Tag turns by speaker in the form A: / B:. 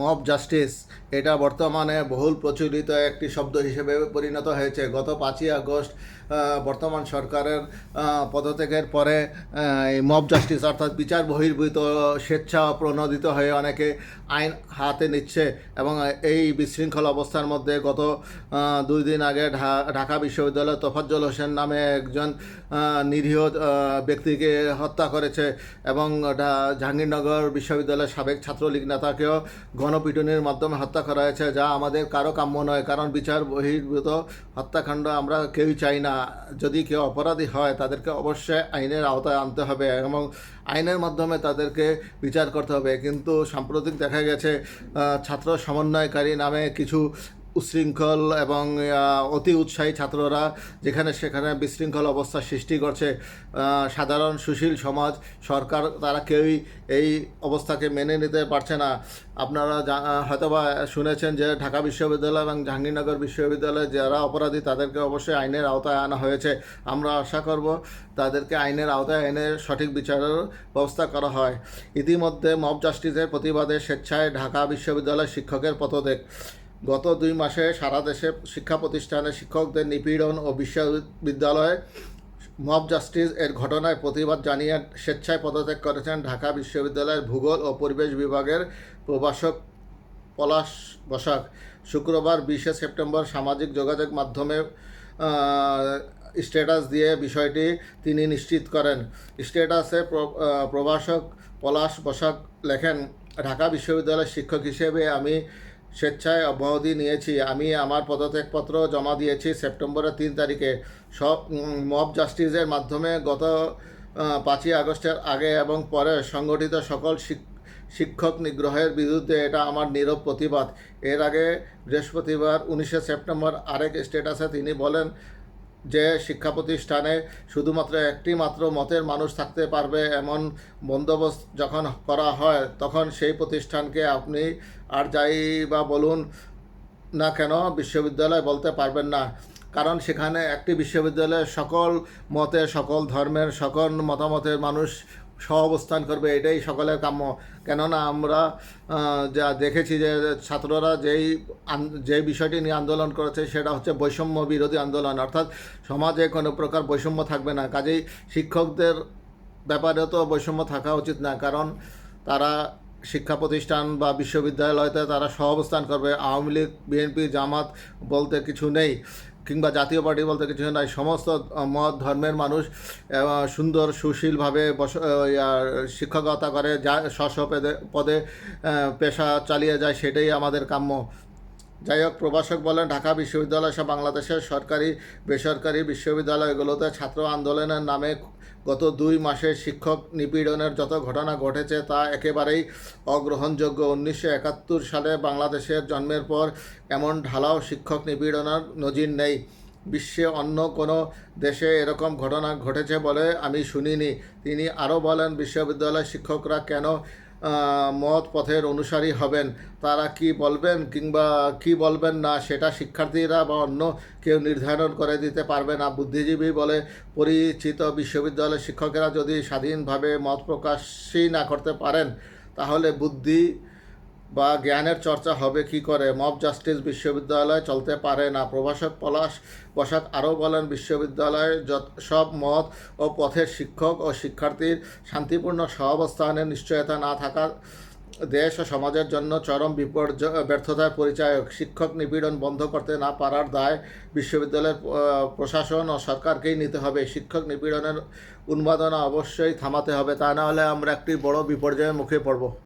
A: Mob justice, এটা বর্তমানে বহুল প্রচলিত একটি শব্দ হিসেবে পরিণত হয়েছে। গত পাঁচই আগস্ট বর্তমান সরকারের পদত্যাগের পরে এই মব জাস্টিস অর্থাৎ বিচার বহির্ভূত স্বেচ্ছা প্রণোদিত হয়ে অনেকে আইন হাতে নিচ্ছে এবং এই বিশৃঙ্খল অবস্থার মধ্যে গত দুই দিন আগে ঢাকা বিশ্ববিদ্যালয়ের তোফাজ্জল হোসেন নামে একজন নিরীহ ব্যক্তিকে হত্যা করেছে এবং জাহাঙ্গীরনগর বিশ্ববিদ্যালয়ের সাবেক ছাত্রলীগ নেতাকেও গণপিটুনির মাধ্যমে হত্যা করা হয়েছে, যা আমাদের কারও কাম্য নয়। কারণ বিচার বহির্ভূত হত্যাকাণ্ড আমরা কেউই চাই না। যদি কেউ অপরাধী হয়, তাদেরকে অবশ্যই আইনের আওতায় আনতে হবে এবং আইনের মাধ্যমে তাদেরকে বিচার করতে হবে। কিন্তু সাম্প্রতিক দেখা গেছে ছাত্র সমন্বয়কারী নামে কিছু উশৃঙ্খল এবং অতি উৎসাহী ছাত্ররা যেখানে সেখানে বিশৃঙ্খল অবস্থা সৃষ্টি করছে। সাধারণ সুশীল সমাজ, সরকার তারা কেউই এই অবস্থাকে মেনে নিতে পারছে না। আপনারা হয়তোবা শুনেছেন যে ঢাকা বিশ্ববিদ্যালয় এবং জাহাঙ্গীরনগর বিশ্ববিদ্যালয়ে যারা অপরাধী তাদেরকে অবশ্যই আইনের আওতায় আনা হয়েছে। আমরা আশা করব তাদেরকে আইনের আওতায় এনে সঠিক বিচারের ব্যবস্থা করা হয়। ইতিমধ্যে মব জাস্টিসের প্রতিবাদে স্বেচ্ছায় ঢাকা বিশ্ববিদ্যালয় শিক্ষকের পদত্যাগ। গত দুই মাসে সারা দেশে শিক্ষা প্রতিষ্ঠানে শিক্ষকদের নিপীড়ন ও বিশ্ববিদ্যালয়ে মব জাস্টিস এর ঘটনায় প্রতিবাদ জানিয়ে স্বেচ্ছায় পদত্যাগ করেছেন ঢাকা বিশ্ববিদ্যালয়ের ভূগোল ও পরিবেশ বিভাগের প্রভাষক পলাশ বসাক। শুক্রবার বিশে সেপ্টেম্বর সামাজিক যোগাযোগ মাধ্যমে স্ট্যাটাস দিয়ে বিষয়টি তিনি নিশ্চিত করেন। স্ট্যাটাসে প্র- প্রভাষক পলাশ বসাক লেখেন, ঢাকা বিশ্ববিদ্যালয়ের শিক্ষক হিসেবে আমি স্বেচ্ছায় অব্যাহতি নিয়েছি। আমি আমার পদত্যাগপত্র জমা দিয়েছি সেপ্টেম্বরের তিন তারিখে। সব মব জাস্টিসের মাধ্যমে গত পাঁচই আগস্টের আগে এবং পরে সংগঠিত সকল শিক- শিক্ষক নিগ্রহের বিরুদ্ধে এটা আমার নীরব প্রতিবাদ। এর আগে বৃহস্পতিবার উনিশে সেপ্টেম্বর আরেক স্টেটাসে তিনি বলেন যে শিক্ষা প্রতিষ্ঠানে শুধুমাত্র একটি মাত্র মতের মানুষ থাকতে পারবে এমন বন্দোবস্ত যখন করা হয়, তখন সেই প্রতিষ্ঠানকে আপনি আর যাই বা বলুন না কেন বিশ্ববিদ্যালয় বলতে পারবেন না। কারণ সেখানে একটি বিশ্ববিদ্যালয়ে সকল মতে সকল ধর্মের, সকল মতামতের মানুষ সহাবস্থান করবে, এটাই সকলের কাম্য। কেননা আমরা যা দেখেছি যে ছাত্ররা যেই যে বিষয়টি নিয়ে আন্দোলন করেছে, সেটা হচ্ছে বৈষম্য বিরোধী আন্দোলন। অর্থাৎ সমাজে কোনো প্রকার বৈষম্য থাকবে না। কাজেই শিক্ষকদের ব্যাপারেও তো বৈষম্য থাকা উচিত না, কারণ তারা শিক্ষা প্রতিষ্ঠান বা বিশ্ববিদ্যালয়তে তারা সহাবস্থান করবে। আওয়ামী লীগ, বিএনপি, জামাত বলতে কিছু নেই। কিংবা জাতীয় পার্টি বলতে কিছু নাই, সমস্ত মত, ধর্মের মানুষ সুন্দর, সুশীলভাবে বস শিক্ষকতা করে, যা স্ব পেদে, পদে- পেশা চালিয়ে যায়, সেটাই আমাদের কাম্য। যাই হোক, প্রভাষক বলেন, ঢাকা বিশ্ববিদ্যালয় সহ বাংলাদেশের সরকারি, বেসরকারি বিশ্ববিদ্যালয়গুলোতে ছাত্র আন্দোলনের নামে গত দুই মাসে শিক্ষক নিপীড়নের যত ঘটনা ঘটেছে তা একেবারেই অগ্রহণযোগ্য। উনিশশো একাত্তর সালে বাংলাদেশের জন্মের পর এমন ঢালাও শিক্ষক নিপীড়নের নজির নেই। বিশ্বে অন্য কোনো দেশে এরকম ঘটনা ঘটেছে বলে আমি শুনিনি। তিনি আরও বলেন বিশ্ববিদ্যালয় শিক্ষকরা কেন মত পথের অনুসারী হবেন। তারা কি বলবেন কিংবা কি বলবেন না, সেটা শিক্ষার্থীরা বা অন্য কেউ নির্ধারণ করে দিতে পারবে না। বুদ্ধিজীবী বলে পরিচিত বিশ্ববিদ্যালয়ের শিক্ষকেরা যদি স্বাধীনভাবে মত প্রকাশই না করতে পারেন, তাহলে বুদ্ধি বা জ্ঞানের চর্চা হবে কি করে? মব জাস্টিস বিশ্ববিদ্যালয় চলতে পারে না। প্রভাষক পলাশ বসাক আরও বলেন, বিশ্ববিদ্যালয়ে যত সব মত ও পথের শিক্ষক ও শিক্ষার্থীর শান্তিপূর্ণ সহাবস্থানের নিশ্চয়তা না থাকা দেশ ও সমাজের জন্য চরম বিপর্যয় ব্যর্থতার পরিচায়ক। শিক্ষক নিপীড়ন বন্ধ করতে না পারার দায় বিশ্ববিদ্যালয়ের প্রশাসন ও সরকারকেই নিতে হবে। শিক্ষক নিপীড়নের উন্মাদনা অবশ্যই থামাতে হবে। তা না হলে আমরা একটি বড় বিপর্যয়ের মুখে পড়ব।